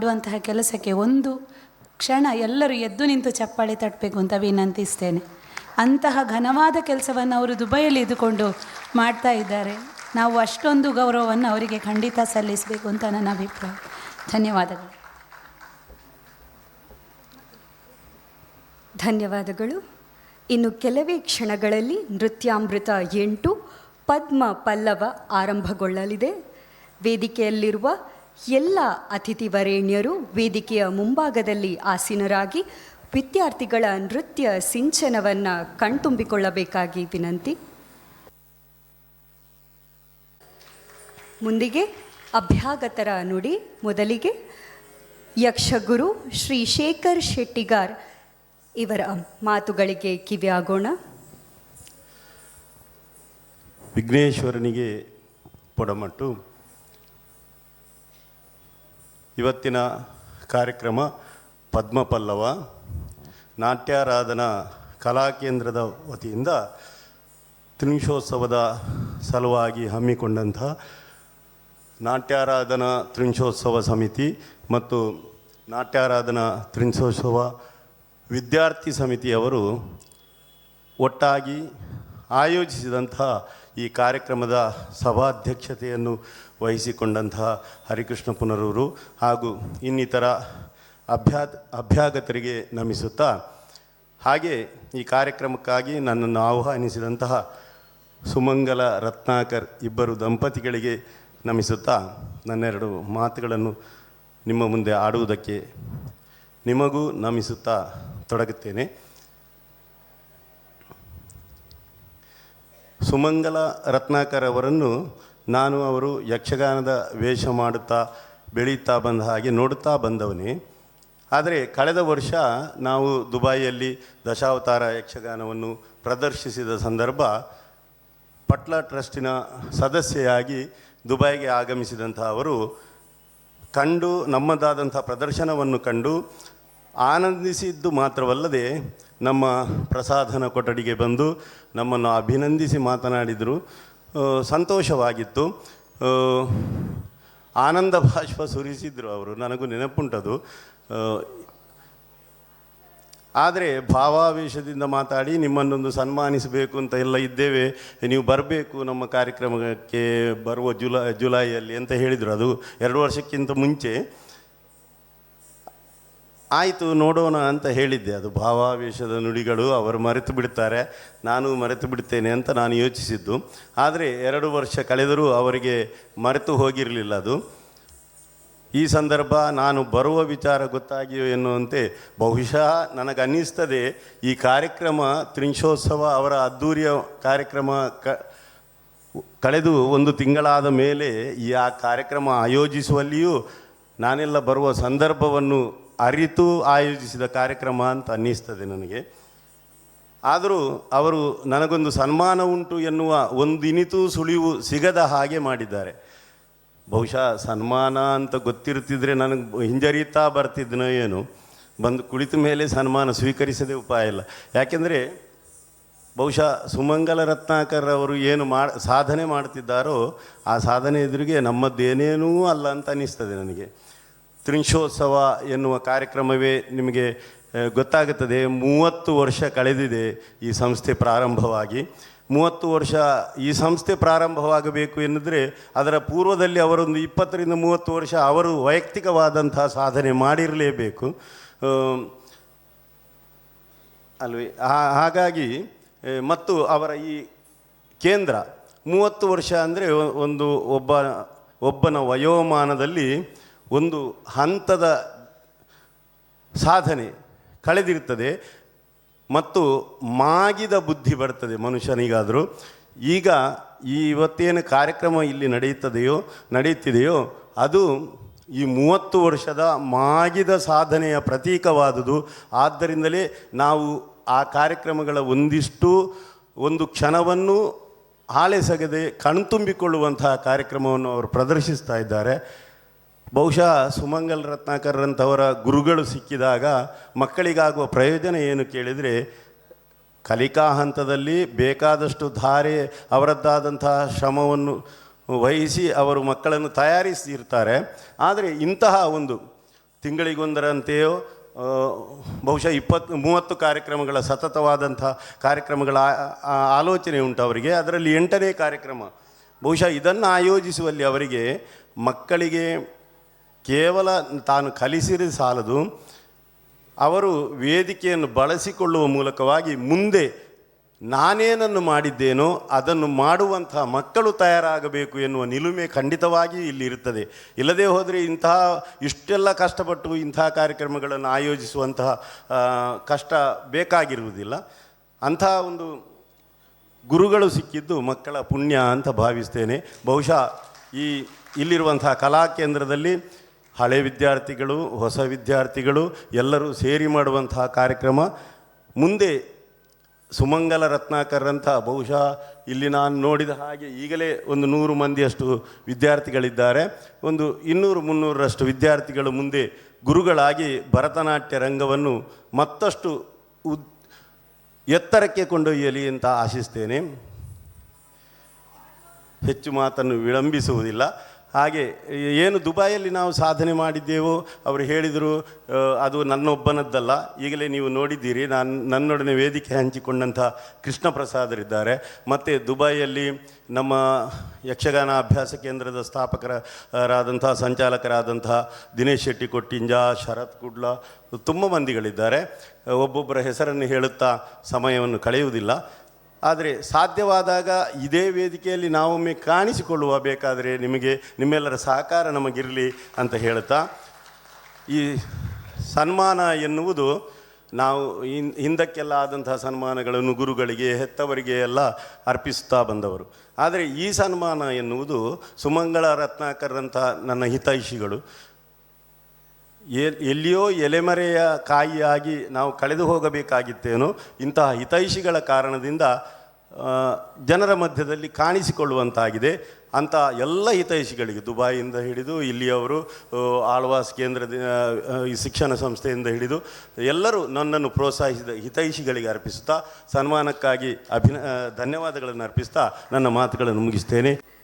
ಮಾಡುವಂತಹ ಕೆಲಸಕ್ಕೆ ಒಂದು ಕ್ಷಣ ಎಲ್ಲರೂ ಎದ್ದು ನಿಂತು ಚಪ್ಪಾಳೆ ತಟ್ಟಬೇಕು ಅಂತ ವಿನಂತಿಸ್ತೇನೆ. ಅಂತಹ ಘನವಾದ ಕೆಲಸವನ್ನು ಅವರು ದುಬೈಯಲ್ಲಿ ಇದ್ದುಕೊಂಡು ಮಾಡ್ತಾ ಇದ್ದಾರೆ. ನಾವು ಅಷ್ಟೊಂದು ಗೌರವವನ್ನು ಅವರಿಗೆ ಖಂಡಿತ ಸಲ್ಲಿಸಬೇಕು ಅಂತ ನನ್ನ ಅಭಿಪ್ರಾಯ. ಧನ್ಯವಾದಗಳು. ಧನ್ಯವಾದಗಳು. ಇನ್ನು ಕೆಲವೇ ಕ್ಷಣಗಳಲ್ಲಿ ನೃತ್ಯಾಮೃತ ಎಂಟು ಪದ್ಮ ಪಲ್ಲವ ಆರಂಭಗೊಳ್ಳಲಿದೆ. ವೇದಿಕೆಯಲ್ಲಿರುವ ಎಲ್ಲ ಅತಿಥಿ ವರೇಣ್ಯರು ವೇದಿಕೆಯ ಮುಂಭಾಗದಲ್ಲಿ ಆಸೀನರಾಗಿ ವಿದ್ಯಾರ್ಥಿಗಳ ನೃತ್ಯ ಸಿಂಚನವನ್ನು ಕಣ್ತುಂಬಿಕೊಳ್ಳಬೇಕಾಗಿ ವಿನಂತಿ. ಮುಂದಿಗೆ ಅಭ್ಯಾಗತರ ನುಡಿ, ಮೊದಲಿಗೆ ಯಕ್ಷಗುರು ಶ್ರೀ ಶೇಖರ್ ಶೆಟ್ಟಿಗಾರ್ ಇವರ ಮಾತುಗಳಿಗೆ ಕಿವಿಯಾಗೋಣ. ವಿಘ್ನೇಶ್ವರನಿಗೆ ಪೊಡಮಟ್ಟು. ಇವತ್ತಿನ ಕಾರ್ಯಕ್ರಮ ಪದ್ಮಪಲ್ಲವ ನಾಟ್ಯಾರಾಧನಾ ಕಲಾಕೇಂದ್ರದ ವತಿಯಿಂದ ತ್ರಿಂಶೋತ್ಸವದ ಸಲುವಾಗಿ ಹಮ್ಮಿಕೊಂಡಂತಹ ನಾಟ್ಯಾರಾಧನಾ ತ್ರಿಂಶೋತ್ಸವ ಸಮಿತಿ ಮತ್ತು ನಾಟ್ಯಾರಾಧನಾ ತ್ರಿಂಶೋತ್ಸವ ವಿದ್ಯಾರ್ಥಿ ಸಮಿತಿಯವರು ಒಟ್ಟಾಗಿ ಆಯೋಜಿಸಿದಂಥ ಈ ಕಾರ್ಯಕ್ರಮದ ಸಭಾಧ್ಯಕ್ಷತೆಯನ್ನು ವಹಿಸಿಕೊಂಡಂತಹ ಹರಿಕೃಷ್ಣ ಪುನರೂರು ಹಾಗೂ ಇನ್ನಿತರ ಅಭ್ಯಾ ಅಭ್ಯಾಗತರಿಗೆ ನಮಿಸುತ್ತಾ, ಹಾಗೆ ಈ ಕಾರ್ಯಕ್ರಮಕ್ಕಾಗಿ ನನ್ನನ್ನು ಆಹ್ವಾನಿಸಿದಂತಹ ಸುಮಂಗಲ ರತ್ನಾಕರ್ ಇಬ್ಬರು ದಂಪತಿಗಳಿಗೆ ನಮಿಸುತ್ತಾ, ನನ್ನೆರಡು ಮಾತುಗಳನ್ನು ನಿಮ್ಮ ಮುಂದೆ ಆಡುವುದಕ್ಕೆ ನಿಮಗೂ ನಮಿಸುತ್ತಾ ತೊಡಗುತ್ತೇನೆ. ಸುಮಂಗಲ ರತ್ನಾಕರ್ ಅವರನ್ನು ನಾನು ಅವರು ಯಕ್ಷಗಾನದ ವೇಷ ಮಾಡುತ್ತಾ ಬೆಳೀತಾ ಬಂದ ಹಾಗೆ ನೋಡುತ್ತಾ ಬಂದವನೇ. ಆದರೆ ಕಳೆದ ವರ್ಷ ನಾವು ದುಬೈಯಲ್ಲಿ ದಶಾವತಾರ ಯಕ್ಷಗಾನವನ್ನು ಪ್ರದರ್ಶಿಸಿದ ಸಂದರ್ಭ ಪಟ್ಲ ಟ್ರಸ್ಟಿನ ಸದಸ್ಯೆಯಾಗಿ ದುಬೈಗೆ ಆಗಮಿಸಿದಂಥ ಅವರು ಕಂಡು ನಮ್ಮದಾದಂಥ ಪ್ರದರ್ಶನವನ್ನು ಕಂಡು ಆನಂದಿಸಿದ್ದು ಮಾತ್ರವಲ್ಲದೆ ನಮ್ಮ ಪ್ರಸಾದನ ಕೊಠಡಿಗೆ ಬಂದು ನಮ್ಮನ್ನು ಅಭಿನಂದಿಸಿ ಮಾತನಾಡಿದರು. ಸಂತೋಷವಾಗಿತ್ತು. ಆನಂದ ಭಾಷ್ಪ ಸುರಿಸಿದರು ಅವರು. ನನಗೂ ನೆನಪುಂಟದು. ಆದರೆ ಭಾವಾವೇಶದಿಂದ ಮಾತಾಡಿ ನಿಮ್ಮನ್ನೊಂದು ಸನ್ಮಾನಿಸಬೇಕು ಅಂತ ಎಲ್ಲ ಇದ್ದೇವೆ. ನೀವು ಬರಬೇಕು ನಮ್ಮ ಕಾರ್ಯಕ್ರಮಕ್ಕೆ ಬರುವ ಜುಲೈ, ಜುಲೈಯಲ್ಲಿ ಅಂತ ಹೇಳಿದರು. ಅದು ಎರಡು ವರ್ಷಕ್ಕಿಂತ ಮುಂಚೆ. ಆಯಿತು ನೋಡೋಣ ಅಂತ ಹೇಳಿದ್ದೆ. ಅದು ಭಾವಾವೇಶದ ನುಡಿಗಳು ಅವರು ಮರೆತು ಬಿಡ್ತಾರೆ, ನಾನು ಮರೆತು ಬಿಡ್ತೇನೆ ಅಂತ ನಾನು ಯೋಚಿಸಿದ್ದು. ಆದರೆ ಎರಡು ವರ್ಷ ಕಳೆದರೂ ಅವರಿಗೆ ಮರೆತು ಹೋಗಿರಲಿಲ್ಲ ಅದು. ಈ ಸಂದರ್ಭ ನಾನು ಬರುವ ವಿಚಾರ ಗೊತ್ತಾಗಿಯೋ ಎನ್ನುವಂತೆ ಬಹುಶಃ ನನಗೆ ಅನ್ನಿಸ್ತದೆ ಈ ಕಾರ್ಯಕ್ರಮ ತ್ರಿಂಶೋತ್ಸವ ಅವರ ಅದ್ಧೂರಿಯ ಕಾರ್ಯಕ್ರಮ ಕ, ಕಳೆದು ಒಂದು ತಿಂಗಳಾದ ಮೇಲೆ ಈ ಆ ಕಾರ್ಯಕ್ರಮ ಆಯೋಜಿಸುವಲ್ಲಿಯೂ ನಾನೆಲ್ಲ ಬರುವ ಸಂದರ್ಭವನ್ನು ಅರಿತು ಆಯೋಜಿಸಿದ ಕಾರ್ಯಕ್ರಮ ಅಂತ ಅನ್ನಿಸ್ತದೆ ನನಗೆ. ಆದರೂ ಅವರು ನನಗೊಂದು ಸನ್ಮಾನ ಉಂಟು ಎನ್ನುವ ಒಂದಿನಿತು ಸುಳಿವು ಸಿಗದ ಹಾಗೆ ಮಾಡಿದ್ದಾರೆ. ಬಹುಶಃ ಸನ್ಮಾನ ಅಂತ ಗೊತ್ತಿರ್ತಿದ್ರೆ ನನಗೆ ಹಿಂಜರಿತಾ ಬರ್ತಿದ್ನೋ ಏನು. ಬಂದು ಕುಳಿತ ಮೇಲೆ ಸನ್ಮಾನ ಸ್ವೀಕರಿಸದೆ ಉಪಾಯ ಇಲ್ಲ. ಯಾಕೆಂದರೆ ಬಹುಶಃ ಸುಮಂಗಲ ರತ್ನಾಕರ್ ಅವರು ಏನು ಮಾಡಿ ಸಾಧನೆ ಮಾಡ್ತಿದ್ದಾರೋ ಆ ಸಾಧನೆ ಎದುರಿಗೆ ನಮ್ಮದ್ದೇನೇನೂ ಅಲ್ಲ ಅಂತ ಅನ್ನಿಸ್ತದೆ ನನಗೆ. ತ್ರಿಂಶೋತ್ಸವ ಎನ್ನುವ ಕಾರ್ಯಕ್ರಮವೇ ನಿಮಗೆ ಗೊತ್ತಾಗುತ್ತದೆ. ಮೂವತ್ತು ವರ್ಷ ಕಳೆದಿದೆ ಈ ಸಂಸ್ಥೆ ಪ್ರಾರಂಭವಾಗಿ. ಮೂವತ್ತು ವರ್ಷ ಈ ಸಂಸ್ಥೆ ಪ್ರಾರಂಭವಾಗಬೇಕು ಎನ್ನುದರೆ ಅದರ ಪೂರ್ವದಲ್ಲಿ ಅವರೊಂದು ಇಪ್ಪತ್ತರಿಂದ ಮೂವತ್ತು ವರ್ಷ ಅವರು ವೈಯಕ್ತಿಕವಾದಂತಹ ಸಾಧನೆ ಮಾಡಿರಲೇಬೇಕು. ಅಲ್ವೇ? ಹಾಗಾಗಿ ಮತ್ತು ಅವರ ಈ ಕೇಂದ್ರ ಮೂವತ್ತು ವರ್ಷ ಅಂದರೆ ಒಂದು ಒಬ್ಬ, ಒಬ್ಬನ ವಯೋಮಾನದಲ್ಲಿ ಒಂದು ಹಂತದ ಸಾಧನೆ ಕಳೆದಿರುತ್ತದೆ ಮತ್ತು ಮಾಗಿದ ಬುದ್ಧಿ ಬರ್ತದೆ ಮನುಷ್ಯನಿಗಾದರೂ. ಈಗ ಈ ಇವತ್ತೇನು ಕಾರ್ಯಕ್ರಮ ಇಲ್ಲಿ ನಡೆಯುತ್ತದೆಯೋ, ನಡೆಯುತ್ತಿದೆಯೋ, ಅದು ಈ ಮೂವತ್ತು ವರ್ಷದ ಮಾಗಿದ ಸಾಧನೆಯ ಪ್ರತೀಕವಾದುದು. ಆದ್ದರಿಂದಲೇ ನಾವು ಆ ಕಾರ್ಯಕ್ರಮಗಳ ಒಂದಿಷ್ಟು, ಒಂದು ಕ್ಷಣವನ್ನು ಆಳೆಸಗದೆ ಕಣ್ತುಂಬಿಕೊಳ್ಳುವಂತಹ ಕಾರ್ಯಕ್ರಮವನ್ನು ಅವರು ಪ್ರದರ್ಶಿಸ್ತಾ ಇದ್ದಾರೆ. ಬಹುಶಃ ಸುಮಂಗಲ್ ರತ್ನಾಕರ್ರಂಥವರ ಗುರುಗಳು ಸಿಕ್ಕಿದಾಗ ಮಕ್ಕಳಿಗಾಗುವ ಪ್ರಯೋಜನ ಏನು ಕೇಳಿದರೆ, ಕಲಿಕಾ ಹಂತದಲ್ಲಿ ಬೇಕಾದಷ್ಟು ಧಾರೆ, ಅವರದ್ದಾದಂತಹ ಶ್ರಮವನ್ನು ವಹಿಸಿ ಅವರು ಮಕ್ಕಳನ್ನು ತಯಾರಿಸಿರ್ತಾರೆ. ಆದರೆ ಇಂತಹ ಒಂದು ತಿಂಗಳಿಗೊಂದರಂತೆಯೋ ಬಹುಶಃ ಇಪ್ಪತ್ತು ಮೂವತ್ತು ಕಾರ್ಯಕ್ರಮಗಳ, ಸತತವಾದಂಥ ಕಾರ್ಯಕ್ರಮಗಳ ಆಲೋಚನೆ ಉಂಟು ಅವರಿಗೆ. ಅದರಲ್ಲಿ ಎಂಟನೇ ಕಾರ್ಯಕ್ರಮ, ಬಹುಶಃ ಇದನ್ನು ಆಯೋಜಿಸುವಲ್ಲಿ ಅವರಿಗೆ ಮಕ್ಕಳಿಗೆ ಕೇವಲ ತಾನು ಕಲಿಸಿರಿ ಸಾಲದು, ಅವರು ವೇದಿಕೆಯನ್ನು ಬಳಸಿಕೊಳ್ಳುವ ಮೂಲಕವಾಗಿ ಮುಂದೆ ನಾನೇನನ್ನು ಮಾಡಿದ್ದೇನೋ ಅದನ್ನು ಮಾಡುವಂತಹ ಮಕ್ಕಳು ತಯಾರಾಗಬೇಕು ಎನ್ನುವ ನಿಲುಮೆ ಖಂಡಿತವಾಗಿಯೂ ಇಲ್ಲಿ ಇರುತ್ತದೆ. ಇಲ್ಲದೆ ಹೋದರೆ ಇಂತಹ ಇಷ್ಟೆಲ್ಲ ಕಷ್ಟಪಟ್ಟು ಇಂತಹ ಕಾರ್ಯಕ್ರಮಗಳನ್ನು ಆಯೋಜಿಸುವಂತಹ ಕಷ್ಟ ಬೇಕಾಗಿರುವುದಿಲ್ಲ. ಅಂತಹ ಒಂದು ಗುರುಗಳು ಸಿಕ್ಕಿದ್ದು ಮಕ್ಕಳ ಪುಣ್ಯ ಅಂತ ಭಾವಿಸ್ತೇನೆ. ಬಹುಶಃ ಈ ಇಲ್ಲಿರುವಂತಹ ಕಲಾ ಕೇಂದ್ರದಲ್ಲಿ ಹಳೆ ವಿದ್ಯಾರ್ಥಿಗಳು, ಹೊಸ ವಿದ್ಯಾರ್ಥಿಗಳು ಎಲ್ಲರೂ ಸೇರಿ ಮಾಡುವಂತಹ ಕಾರ್ಯಕ್ರಮ. ಮುಂದೆ ಸುಮಂಗಲ ರತ್ನಾಕರ್ರಂಥ ಬಹುಶಃ ಇಲ್ಲಿ ನಾನು ನೋಡಿದ ಹಾಗೆ ಈಗಲೇ ಒಂದು ನೂರು ಮಂದಿಯಷ್ಟು ವಿದ್ಯಾರ್ಥಿಗಳಿದ್ದಾರೆ. ಒಂದು ಇನ್ನೂರು ಮುನ್ನೂರರಷ್ಟು ವಿದ್ಯಾರ್ಥಿಗಳು ಮುಂದೆ ಗುರುಗಳಾಗಿ ಭರತನಾಟ್ಯ ರಂಗವನ್ನು ಮತ್ತಷ್ಟು ಉದ್, ಎತ್ತರಕ್ಕೆ ಕೊಂಡೊಯ್ಯಲಿ ಅಂತ ಆಶಿಸ್ತೇನೆ. ಹೆಚ್ಚು ಮಾತನ್ನು ವಿಳಂಬಿಸುವುದಿಲ್ಲ. ಹಾಗೆ, ಏನು ದುಬೈಯಲ್ಲಿ ನಾವು ಸಾಧನೆ ಮಾಡಿದ್ದೇವೋ, ಅವರು ಹೇಳಿದರು ಅದು ನನ್ನೊಬ್ಬನದ್ದಲ್ಲ. ಈಗಲೇ ನೀವು ನೋಡಿದ್ದೀರಿ, ನಾನು, ನನ್ನೊಡನೆ ವೇದಿಕೆ ಹಂಚಿಕೊಂಡಂಥ ಕೃಷ್ಣ ಪ್ರಸಾದರಿದ್ದಾರೆ ಮತ್ತು ದುಬೈಯಲ್ಲಿ ನಮ್ಮ ಯಕ್ಷಗಾನ ಅಭ್ಯಾಸ ಕೇಂದ್ರದ ಸ್ಥಾಪಕರಾದಂಥ ಸಂಚಾಲಕರಾದಂಥ ದಿನೇಶ್ ಶೆಟ್ಟಿ ಕೊಟ್ಟಿಂಜ, ಶರತ್ ಕುಡ್ಲ, ತುಂಬ ಮಂದಿಗಳಿದ್ದಾರೆ. ಒಬ್ಬೊಬ್ಬರ ಹೆಸರನ್ನು ಹೇಳುತ್ತಾ ಸಮಯವನ್ನು ಕಳೆಯುವುದಿಲ್ಲ. ಆದರೆ ಸಾಧ್ಯವಾದಾಗ ಇದೇ ವೇದಿಕೆಯಲ್ಲಿ ನಾವೊಮ್ಮೆ ಕಾಣಿಸಿಕೊಳ್ಳುವ ಬೇಕಾದರೆ ನಿಮಗೆ, ನಿಮ್ಮೆಲ್ಲರ ಸಹಕಾರ ನಮಗಿರಲಿ ಅಂತ ಹೇಳುತ್ತಾ, ಈ ಸನ್ಮಾನ ಎನ್ನುವುದು ನಾವು ಹಿಂದಕ್ಕೆಲ್ಲ ಆದಂತಹ ಸನ್ಮಾನಗಳನ್ನು ಗುರುಗಳಿಗೆ, ಹೆತ್ತವರಿಗೆ ಎಲ್ಲ ಅರ್ಪಿಸುತ್ತಾ ಬಂದವರು. ಆದರೆ ಈ ಸನ್ಮಾನ ಎನ್ನುವುದು ಸುಮಂಗಳ ರತ್ನಾಕರ್ರಂಥ ನನ್ನ ಹಿತೈಷಿಗಳು. ಎಲ್ಲಿಯೋ ಎಲೆಮರೆಯ ಕಾಯಿಯಾಗಿ ನಾವು ಕಳೆದು ಹೋಗಬೇಕಾಗಿತ್ತೇನೋ ಇಂತಹ ಹಿತೈಷಿಗಳ ಕಾರಣದಿಂದ ಜನರ ಮಧ್ಯದಲ್ಲಿ ಕಾಣಿಸಿಕೊಳ್ಳುವಂತಾಗಿದೆ. ಅಂತ ಎಲ್ಲ ಹಿತೈಷಿಗಳಿಗೆ ದುಬಾಯಿಯಿಂದ ಹಿಡಿದು ಇಲ್ಲಿಯವರು ಆಳ್ವಾಸ್ ಕೇಂದ್ರದ ಶಿಕ್ಷಣ ಸಂಸ್ಥೆಯಿಂದ ಹಿಡಿದು ಎಲ್ಲರೂ ನನ್ನನ್ನು ಪ್ರೋತ್ಸಾಹಿಸಿದ ಹಿತೈಷಿಗಳಿಗೆ ಅರ್ಪಿಸುತ್ತಾ, ಸನ್ಮಾನಕ್ಕಾಗಿ ಅಭಿನ ಧನ್ಯವಾದಗಳನ್ನು ಅರ್ಪಿಸ್ತಾ ನನ್ನ ಮಾತುಗಳನ್ನು ಮುಗಿಸ್ತೇನೆ.